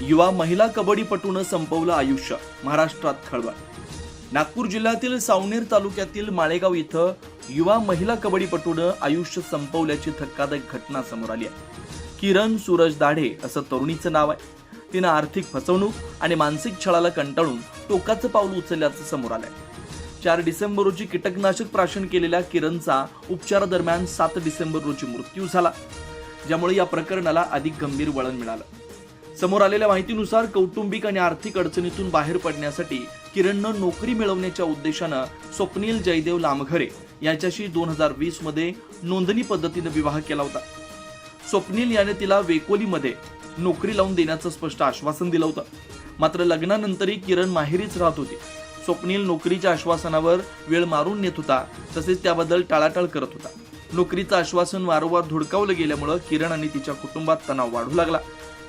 युवा महिला कबड्डीपटूनं संपवलं आयुष्य महाराष्ट्रात खळबळ. नागपूर जिल्ह्यातील सावनेर तालुक्यातील माळेगाव इथं युवा महिला कबड्डीपटूनं आयुष्य संपवल्याची धक्कादायक घटना समोर आली आहे. किरण सूरज दाढे असं तरुणीचं नाव आहे. तिनं आर्थिक फसवणूक आणि मानसिक छळाला कंटाळून टोकाचं पाऊल उचलल्याचं समोर आलंय. चार डिसेंबर रोजी कीटकनाशक प्राशन केलेल्या किरणचा उपचारादरम्यान सात डिसेंबर रोजी मृत्यू झाला ज्यामुळे या प्रकरणाला अधिक गंभीर वळण मिळालं. समोर आलेल्या माहितीनुसार कौटुंबिक आणि आर्थिक अडचणीतून बाहेर पडण्यासाठी किरणनं नोकरी मिळवण्याच्या उद्देशानं स्वप्नील जयदेव लामघरे याच्याशी दोन हजार वीसमध्ये नोंदणी पद्धतीनं विवाह केला होता. स्वप्नील याने तिला वेकोलीमध्ये नोकरी लावून देण्याचं स्पष्ट आश्वासन दिलं होतं. मात्र लग्नानंतरही किरण माहेरीच राहत होती. स्वप्नील नोकरीच्या आश्वासनावर वेळ मारून नेत होता तसेच त्याबद्दल टाळाटाळ करत होता. नोकरीचं आश्वासन वारंवार धुडकावलं गेल्यामुळं किरण आणि तिच्या कुटुंबात तणाव वाढू लागला.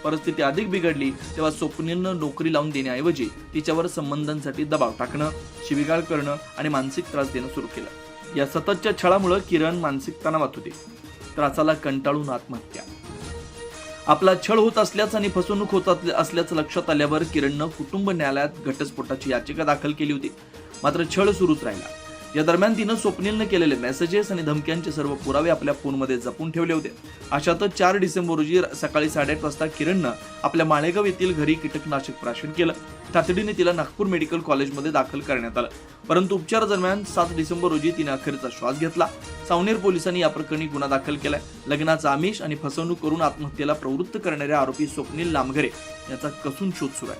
परिस्थिती अधिक बिघडली तेव्हा स्वप्नीलनं नोकरी लावून देण्याऐवजी तिच्यावर संबंधांसाठी दबाव टाकणं शिवीगाळ करणं आणि मानसिक त्रास देणं सुरू केलं. या सततच्या छळामुळं किरण मानसिक तणावात होते. त्रासाला कंटाळून आत्महत्या. आपला छळ होत असल्याचं आणि फसवणूक होत असल्याचं लक्षात आल्यावर किरणनं कुटुंब न्यायालयात घटस्फोटाची याचिका दाखल केली होती. मात्र छळ सुरूच राहिला. या दरम्यान तिनं स्वप्नीलनं केलेले मेसेजेस आणि धमक्यांचे सर्व पुरावे आपल्या फोनमध्ये जपून ठेवले होते. अशातच चार डिसेंबर रोजी सकाळी साडेआठ वाजता किरणनं आपल्या माळेगाव येथील घरी कीटकनाशक प्राशन केलं. तातडीने तिला नागपूर मेडिकल कॉलेजमध्ये दाखल करण्यात आलं. परंतु उपचार दरम्यान सात डिसेंबर रोजी तिने अखेरचा श्वास घेतला. सावनेर पोलिसांनी या प्रकरणी गुन्हा दाखल केलाय. लग्नाचा आमिष आणि फसवणूक करून आत्महत्येला प्रवृत्त करणाऱ्या आरोपी स्वप्नील लामघरे. याचा कसून शोध सुरू आहे.